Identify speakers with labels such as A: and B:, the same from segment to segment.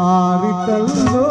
A: ఆ వికల్లో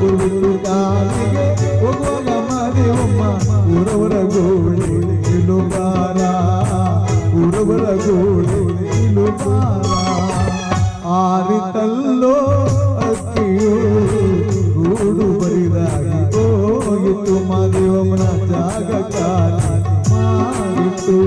A: ಗುರುದಾಸಿಗೆ ಹೋಗುವಲ ಮಾದೇವಮ್ಮ ಉರವರ ಗೋಳಿ ನಿಲುಬಾರ ಉರವರ ಗೋಳಿ ನಿಲುಬಾರ ಆರಿತಲ್ಲೋ ಅಕ್ಕಿಯು ಗೂಡು ಬರಿದಾಗಿ ಹೋಗಿತ್ತು ಮಾದೇವಮ್ಮನ ಜಾಗ ಕಾಲ ಮಾಡಿತು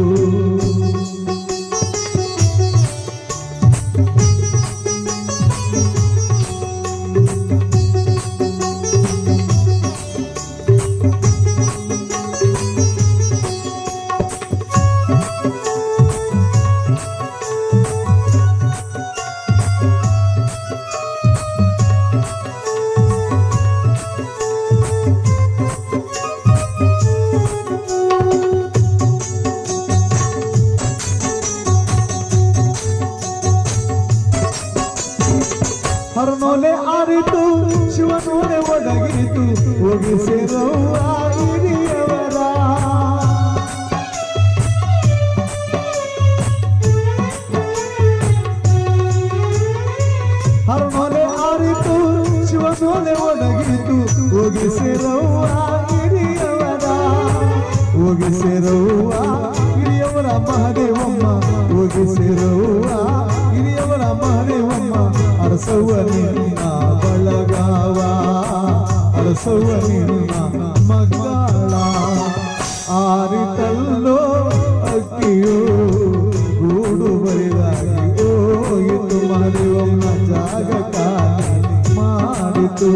A: ಶಿವನೂನೆ ಒದಗಿತು ಒಗಿಸಿರವ್ವ ಹಿರಿಯವರ ಹರಮನೆ ಆರಿತು ಶಿವನೂನೆ ಒದಗಿತು ಒಗಿಸಿರವ್ವ ಹಿರಿಯವರ ಒಗಿಸಿರವ್ವ ಅರಸವ್ವ ನಿನ್ನ ಮಗಳ ಆರಿತಲ್ಲೋ ಅಕ್ಕಿಯೋ ಗೂಡು ಬರಿದಾಗಿ ಹೋಯಿತು ಮಹದೇವಮ್ಮ ಜಾಗ ಖಾಲಿ ಮಾಡಿತು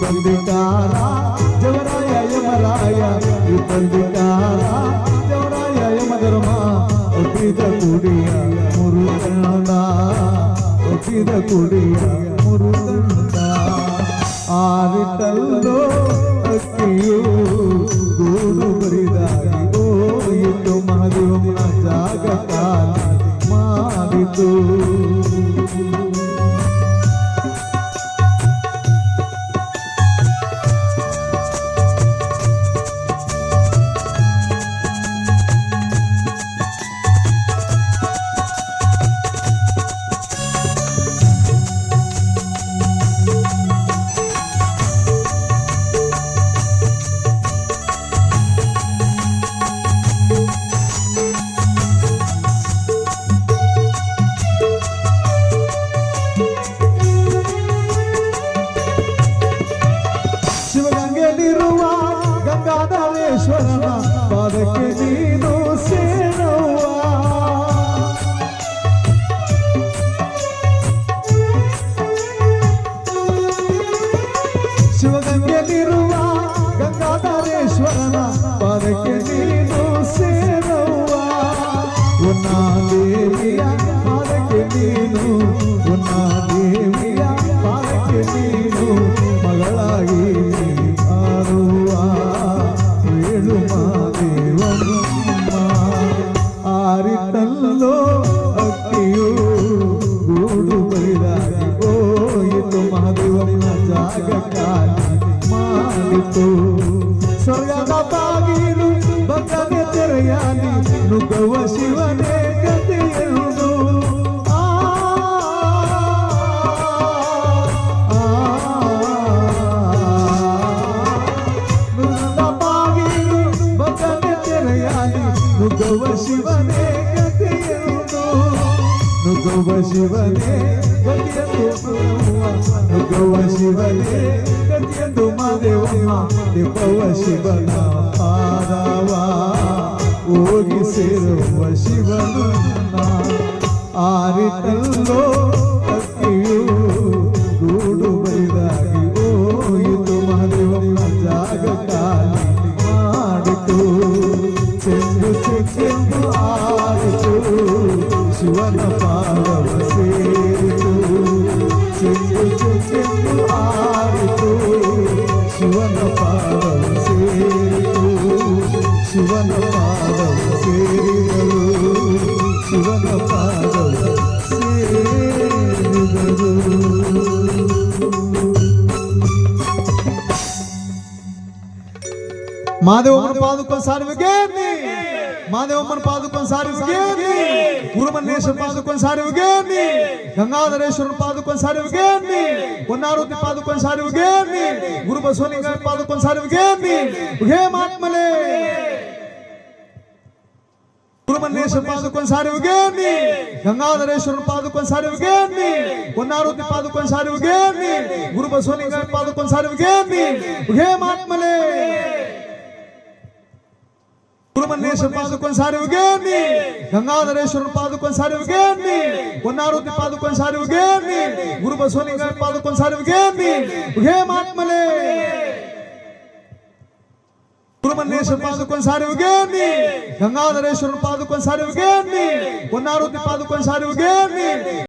A: ಬಂದಿದ್ದಾರ ಜವರಾಯ ಯಮರಾಯ ಬಂದಿದ್ದಾರ ಜವರಾಯ ಯಮಧರ್ಮ ஒப்பித குடிய முருகனா ஒப்பித குடிய முருகனா ஆவிட்டல்லோ ಶಿವಗಂಗೆಯಲ್ಲಿರುವ ಗಂಗಾಧರೇಶ್ವರನ ಪಾದಕ್ಕೆ ನೀನು ಸೇರವ್ವ ಉನ್ನ ದೇವಿಯ ಪಾದಕ್ಕೆ ನೀನು ಉನ್ನ ದೇವಿಯ ಪಾದಕ್ಕೆ ನೀನು ಮಗಳಾಗಿ ಆರುವ ಏಳು ಮಾದೇವಮ್ಮ ಆರಿತಲ್ಲೋ ಮಾಡಿತು ಸ್ವರ್ಗದ ಬಾಗಿಲು ಬಗ್ಗನೆ ತೆರೆಯಾಗಿ ನುಗ್ಗವ ಶಿವನೇ ಗತಿಯುವುದು ಆ ನುಗ್ಗದ ಬಾಗಿಲು ಬಗ್ಗನೆ ತೆರೆಯಾಗಿ ನುಗ್ಗವ ಶಿವನೇ ಗತಿಯುವುದು ನುಗ್ಗುವ ಶಿವನೇ ಗತಿಯಂದು ನುಗ್ಗುವ ಶಿವನೇ ಗತಿಯಂದು ಮಾದೇವಮ್ಮ ದಿಬ್ಬವ ಶಿವನ ಪಾದವ ಹೋಗಿ ಸೇರುವ ಶಿವನನ್ನ ಆರಿತಲ್ಲೋ ಅಕ್ಕಿಯು ಗೂಡು ಬೈದಾಗಿ ಹೋಯಿತು ಮಹಾದೇವಮ್ಮ ಜಾಗ ಖಾಲಿ ಮಾಡಿತು ಚೆಂಡು ಚೆಂಡು ಆರಿತು ಶಿವನ ಪಾದವ ಸೇರಿತು ಚೆಂಡು ಚೆಂಡು ಆರಿತು మాధవమ్మను పాదుకొనసారి విగేమి మాధవమ్మను పాదుకొనసారి విగేమి గురుమన్నేశ్వర పాదుకొనసారి విగేమి గంగాధరేశ్వరుని పాదుకొనసారి విగేమి కొన్నారుతి పాదుకొనసారి విగేమి గురు బసోని గారి పాదుకొనసారి విగేమి మాత్మలే హేమాత్మలే గురుమన్నేశ్వర పాదుకొని సారివిగేని గంగాధరేశ్వరుని పాదుకొని సారివిగేని కొన్నారుతి పాదుకొని సారివిగేని గురు బసవలింగ పాదుకొని సారివిగేని హేమాత్మలే గురుమన్నేశ్వర పాదుకొని సారివిగేని గంగాధరేశ్వరుని పాదుకొని సారివిగేని కొన్నారుతి పాదుకొని సారివిగేని గురు బసవలింగ పాదుకొని సారివిగేని హేమాత్మలే సుబ్రహ్మణ్యేశ్వర పాదుకొని సారి ఉగేమి గంగాధరేశ్వరుని పాదుకొని సారి ఉగేమి కొన్నారుతి పాదుకొని సారి ఉగేమి